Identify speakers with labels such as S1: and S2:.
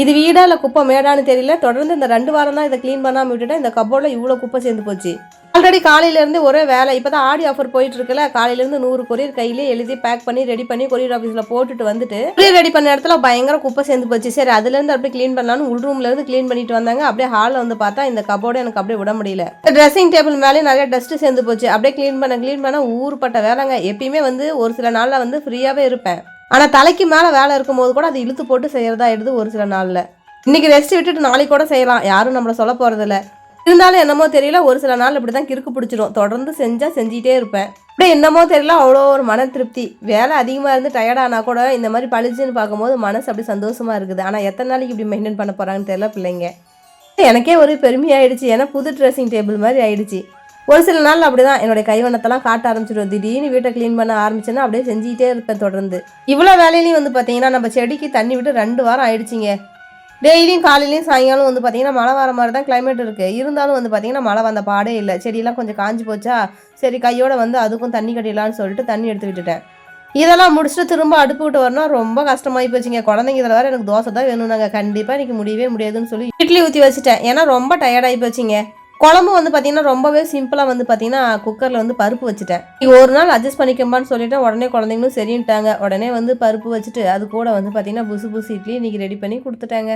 S1: இது வீடா இல்லை குப்பை மேடான்னு தெரியல. தொடர்ந்து இந்த ரெண்டு வாரம் தான் இதை க்ளீன் பண்ணாமல் விட்டுட்டேன். இந்த கப்போர்டில் இவ்வளோ குப்பை சேர்ந்து போச்சு. ஆல்ரெடி காலையிலேருந்து ஒரே வேலை. இப்போ தான் ஆடி ஆஃபர் போயிட்டு இருக்குல்ல. காலையிலேருந்து நூறு கொரியர் கையிலே எழுதி பேக் பண்ணி ரெடி பண்ணி கொரியர் ஆஃபீஸில் போட்டுட்டு வந்துட்டு கொரியர் ரெடி பண்ண இடத்துல பயங்கர குப்பை சேர்ந்து போச்சு. சரி அதுலேருந்து அப்படியே க்ளீன் பண்ணலான்னு உள் ரூம்லேருந்து க்ளீன் பண்ணிட்டு வந்தாங்க. அப்படியே ஹாலில் வந்து பார்த்தா இந்த கபோர்டு எனக்கு அப்படியே விட முடியல. ட்ரெஸ்ஸிங் டேபிள் மேலே நிறைய டஸ்ட்டு சேர்ந்து போச்சு. அப்படியே க்ளீன் பண்ண க்ளீன் பண்ண ஊர்பட்ட வேலைங்க. எப்பயுமே வந்து ஒரு சில நாளில் வந்து ஃப்ரீயாகவே இருப்பேன். ஆனால் தலைக்கு மேலே வேலை இருக்கும்போது கூட அது இழுத்து போட்டு செய்கிறதா ஆயிடுது ஒரு சில நாளில். இன்றைக்கி ரெஸ்ட் விட்டுட்டு நாளைக்கு கூட செய்யலாம். யாரும் நம்மளை சொல்ல போகிறதில்ல இருந்தாலும் என்னமோ தெரியல ஒரு சில நாள் இப்படி தான் கிறுக்கு பிடிச்சிரும் தொடர்ந்து செஞ்சால் செஞ்சிகிட்டே இருப்பேன். அப்படியே என்னமோ தெரியல அவ்வளோ ஒரு மன திருப்தி. வேலை அதிகமாக இருந்து டயர்டானா கூட இந்த மாதிரி பளிச்சுன்னு பார்க்கும்போது மனசு அப்படி சந்தோஷமாக இருக்குது. ஆனால் எத்தனை நாளைக்கு இப்படி மெயின்டைன் பண்ண போகிறாங்கன்னு தெரியல பிள்ளைங்க. எனக்கே ஒரு பெருமையாயிடுச்சு. ஏன்னா புது ட்ரெஸ்ஸிங் டேபிள் மாதிரி ஆயிடுச்சு. ஒரு சில நாள் அப்படிதான். என்னுடைய கைவண்ணத்தெல்லாம் காட்ட ஆரம்பிச்சிடும் திடீர்னு வீட்டை க்ளீன் பண்ண ஆரம்பிச்சேன்னா அப்படியே செஞ்சுக்கிட்டே இருப்பேன் தொடர்ந்து. இவ்வளோ வேலையிலையும் வந்து பார்த்தீங்கன்னா நம்ம செடிக்கு தண்ணி விட்டு ரெண்டு வாரம் ஆயிடுச்சிங்க. டெய்லியும் காலையிலையும் சாயங்காலம் வந்து பார்த்தீங்கன்னா மழை வர மாதிரி தான் கிளைமேட் இருக்குது இருந்தாலும் வந்து பார்த்தீங்கன்னா மழை வந்த பாடே இல்லை. செடியெல்லாம் கொஞ்சம் காஞ்சி போச்சா சரி கையோட வந்து அதுக்கும் தண்ணி கட்டிடலான்னு சொல்லிட்டு தண்ணி எடுத்து விட்டுட்டேன். இதெல்லாம் முடிச்சுட்டு திரும்ப அடுப்பு விட்டு வரணும் ரொம்ப கஷ்டமாகி போச்சுங்க. குழந்தைங்க இதில் வேறு எனக்கு தோசை தான் வேணும் நாங்கள் கண்டிப்பாக இன்றைக்கி முடியவே முடியாதுன்னு சொல்லி இட்லி ஊற்றி வச்சுட்டேன். ஏன்னா ரொம்ப டயர்டாகி போச்சுங்க. குழம்பு வந்து பார்த்தீங்கன்னா ரொம்பவே சிம்பிளாக வந்து பார்த்தீங்கன்னா குக்கரில் வந்து பருப்பு வச்சுட்டேன். ஒரு நாள் அட்ஜஸ்ட் பண்ணிக்கம்பான்னு சொல்லிட்டு உடனே குழந்தைங்களும் சரின்ட்டாங்க. உடனே வந்து பருப்பு வச்சுட்டு அது கூட வந்து பார்த்தீங்கன்னா புசு புசு இட்லி இன்னைக்கு ரெடி பண்ணி கொடுத்துட்டாங்க.